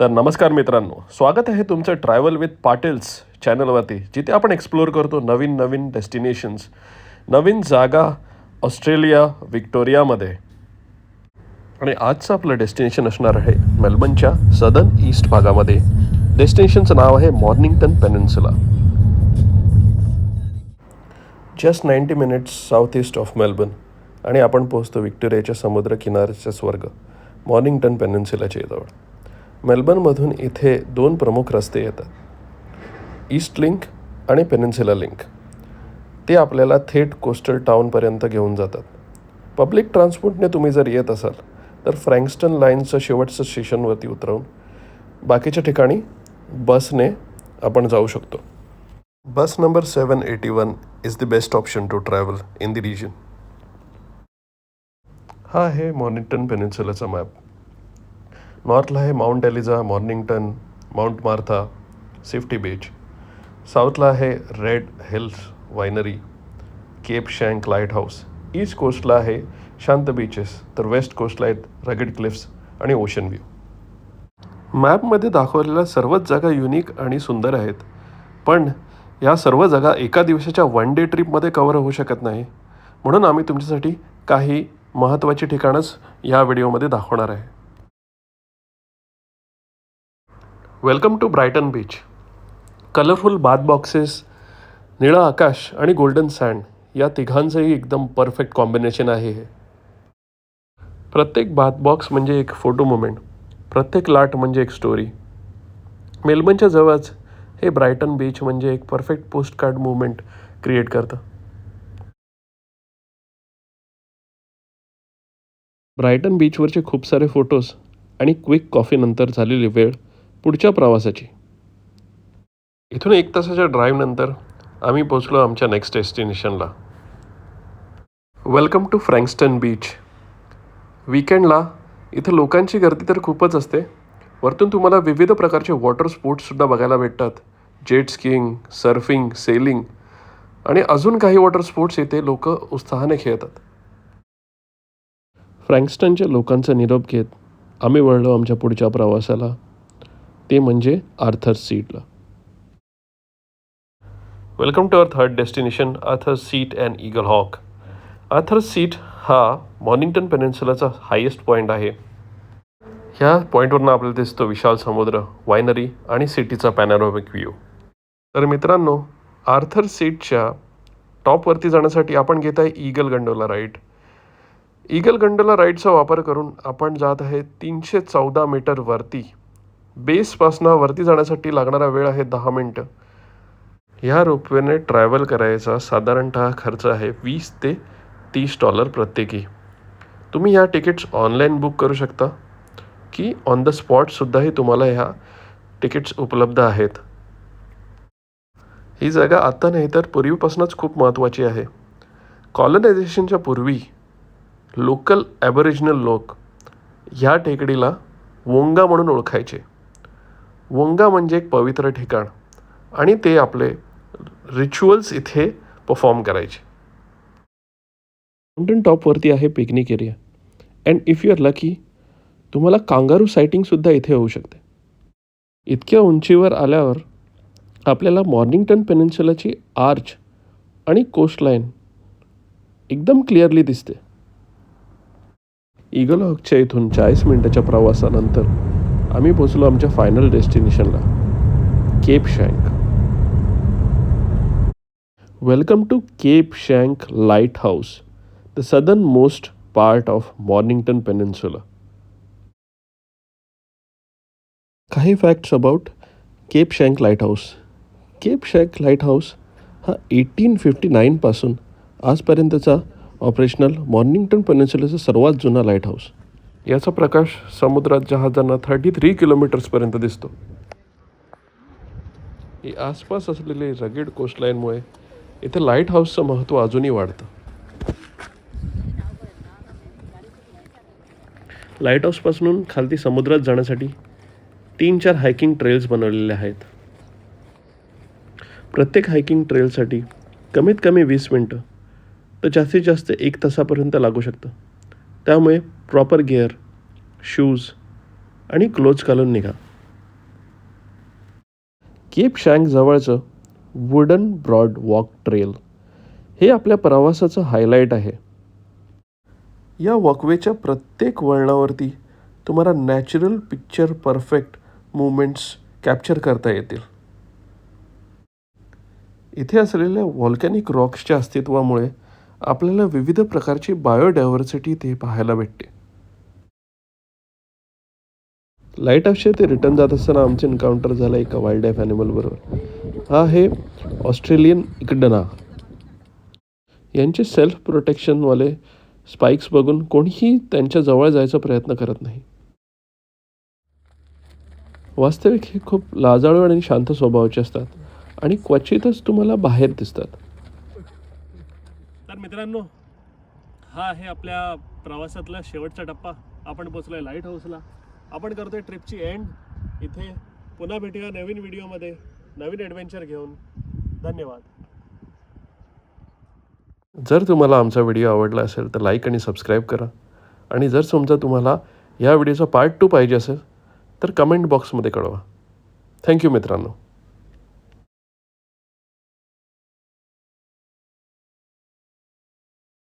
तर नमस्कार मित्रांनो स्वागत आहे तुमचं ट्रॅव्हल विथ पाटील्स चॅनलवरती जिथे आपण एक्सप्लोअर करतो नवीन नवीन डेस्टिनेशन्स नवीन जागा ऑस्ट्रेलिया विक्टोरियामध्ये. आणि आजचं आपलं डेस्टिनेशन असणार आहे मेलबर्नच्या सदर्न ईस्ट भागामध्ये. डेस्टिनेशनचं नाव आहे Mornington Peninsula. Just ninety minutes south east of Melbourne आणि आपण पोहोचतो विक्टोरियाच्या समुद्र किनाऱ्याचा स्वर्ग मॉर्निंगटन पेनिन्सुलाच्या जवळ मेलबर्नमधून इथे दोन प्रमुख रस्ते येतात. ईस्ट लिंक आणि पेनिन्सुला लिंक. ते आपल्याला थेट कोस्टल टाऊनपर्यंत घेऊन जातात. पब्लिक ट्रान्सपोर्टने तुम्ही जर येत असाल तर फ्रँक्स्टन लाईनचं शेवटचं स्टेशनवरती उतरवून बाकीच्या ठिकाणी बसने आपण जाऊ शकतो. Bus number seven eighty one is the best option to travel in the region. हा आहे मॉनिटन पेनिन्सुलाचा मॅप. नॉर्थला आहे Mount Eliza Mornington Mount Martha Safety Beach साऊथला आहे Red Hills winery Cape Schanck lighthouse East कोस्टला आहे शांत बीचेस तर waste कोस्टला आहेत रगेड क्लिफ्स आणि ओशन व्ह्यू मॅपमध्ये दाखवलेल्या सर्वच जागा युनिक आणि सुंदर आहेत. पण या सर्व जागा एका दिवसाच्या वन डे ट्रिपमध्ये कवर होऊ शकत नाही. म्हणून आम्ही तुमच्यासाठी काही महत्त्वाची ठिकाणंच या व्हिडिओमध्ये दाखवणार आहे. Welcome to Brighton Beach colourful bath boxes निळं आकाश आणि गोल्डन सँड या तिघांचंही एकदम परफेक्ट कॉम्बिनेशन आहे हे. प्रत्येक बाथ बॉक्स म्हणजे एक फोटो मुमेंट प्रत्येक लाट म्हणजे एक स्टोरी मेलबर्नच्या जवळच हे ब्रायटन बीच म्हणजे एक perfect postcard movement create करतं ब्रायटन बीचवरचे खूप सारे फोटोज आणि क्विक कॉफीनंतर झालेली वेळ पुढच्या प्रवासाची. इथून एक तासाच्या ड्राईव्हनंतर आम्ही पोचलो आमच्या नेक्स्ट डेस्टिनेशनला वेलकम टू फ्रँक्स्टन बीच विकेंडला इथं लोकांची गर्दी तर खूपच असते. वरतून तुम्हाला विविध प्रकारचे वॉटर स्पोर्ट्ससुद्धा बघायला भेटतात. जेट स्कीइंग सर्फिंग सेलिंग आणि अजून काही वॉटर स्पोर्ट्स येथे लोक उत्साहाने खेळतात. फ्रँक्स्टनच्या लोकांचा निरोप घेत आम्ही वळलो आमच्या पुढच्या प्रवासाला. ते म्हणजे आर्थर सीटला. Welcome to our third destination Arthur Seat and Eagle Hawk Arthur Seat हा मॉर्निंगटन पेनिन्सुलाचा हायेस्ट पॉईंट आहे. ह्या पॉईंटवरनं आपल्याला दिसतो विशाल समुद्र वायनरी आणि सिटीचा पॅनॅरोमिक व्ह्यू तर मित्रांनो आर्थर सीटच्या टॉपवरती जाण्यासाठी आपण घेत आहे Eagle gondola ride Eagle gondola राईडचा वापर करून आपण जात आहे तीनशे चौदा मीटर वरती. बेसपासनं वरती जाण्यासाठी लागणारा वेळ आहे दहा मिनटं. ह्या रोपवेने ट्रॅव्हल करायचा साधारणतः खर्च आहे वीस ते तीस डॉलर प्रत्येकी. तुम्ही ह्या तिकीट्स ऑनलाईन बुक करू शकता. की ऑन द स्पॉटसुद्धाही तुम्हाला ह्या तिकीट्स उपलब्ध आहेत. ही जागा आता नाही तर पूर्वीपासूनच खूप महत्त्वाची आहे. कॉलनायझेशनच्या पूर्वी लोकल ॲबरिजिनल लोक ह्या टेकडीला वोंगा म्हणून ओळखायचे. वंगा म्हणजे एक पवित्र ठिकाण. आणि ते आपले रिच्युअल्स इथे परफॉर्म करायचे. माउंटन टॉपवरती आहे picnic area and if you are lucky तुम्हाला कांगारू सायटिंगसुद्धा इथे होऊ शकते. इतक्या उंचीवर आल्यावर आपल्याला मॉर्निंगटन पेनिन्सुलाची आर्च आणि कोस्टलाईन एकदम क्लिअरली दिसते. ईगल हॉकच्या इथून चाळीस मिनटाच्या प्रवासानंतर आम्ही पोचलो आमच्या final डेस्टिनेशनला Cape Schanck welcome to Cape Schanck lighthouse the southernmost part of Mornington Peninsula काही facts about Cape Schanck lighthouse Cape Schanck lighthouse हा एटीन फिफ्टी नाईनपासून आजपर्यंतचा ऑपरेशनल मॉर्निंगटन पेनिन्सुलाचा सर्वात जुना लाइट हाऊस याचा प्रकाश समुद्रात जहाजांना थर्टी थ्री किलोमीटर्सपर्यंत दिसतो. ही आसपास असलेली रगेड कोस्टलाईनमुळे इथे लाइट हाऊसचं महत्त्व अजूनही वाढतं. लाइट हाऊसपासून खालती समुद्रात जाण्यासाठी तीन चार हायकिंग ट्रेल्स बनवलेले आहेत. प्रत्येक हायकिंग ट्रेलसाठी कमीत कमी वीस मिनटं तर जास्तीत जास्त एक तासापर्यंत लागू शकतं. त्यामुळे प्रॉपर गिअर शूज आणि क्लोज घालून निघा. केप शँक जवळचं वुडन ब्रॉड वॉक ट्रेल हे आपल्या प्रवासाचं हायलाईट आहे. या वॉकवेच्या प्रत्येक वळणावरती तुम्हाला natural picture perfect movements capture करता येतील. इथे असलेल्या व्हॉल्कॅनिक रॉक्सच्या अस्तित्वामुळे आपल्याला विविध प्रकारची बायोडायव्हर्सिटी ते पाहायला भेटते. लाइट हाऊसच्या ते रिटर्न जात असताना आमचं एन्काउंटर झालं एका वाईल्ड लाईफ ॲनिमल बरोबर. हा आहे ऑस्ट्रेलियन इकडना. यांचे सेल्फ प्रोटेक्शनवाले स्पाइक्स बघून कोणीही त्यांच्या जवळ जायचा प्रयत्न करत नाही. वास्तविक हे खूप लाजाळू आणि शांत स्वभावाचे असतात आणि क्वचितच तुम्हाला बाहेर दिसतात. तर मित्रांनो हा आहे आपल्या प्रवासातला शेवटचा टप्पा. आपण पोचलोय लाइट हाऊसला आपण करतोय ट्रिपची एंड. इथे पुन्हा भेटूया नवीन व्हिडिओमध्ये. नवीन ॲडव्हेंचर घेऊन. धन्यवाद. जर तुम्हाला आमचा व्हिडिओ आवडला असेल तर लाईक आणि सबस्क्राईब करा. आणि जर समजा तुम्हाला या व्हिडिओचा पार्ट टू पाहिजे असेल तर कमेंट बॉक्समध्ये कळवा. थँक्यू मित्रांनो.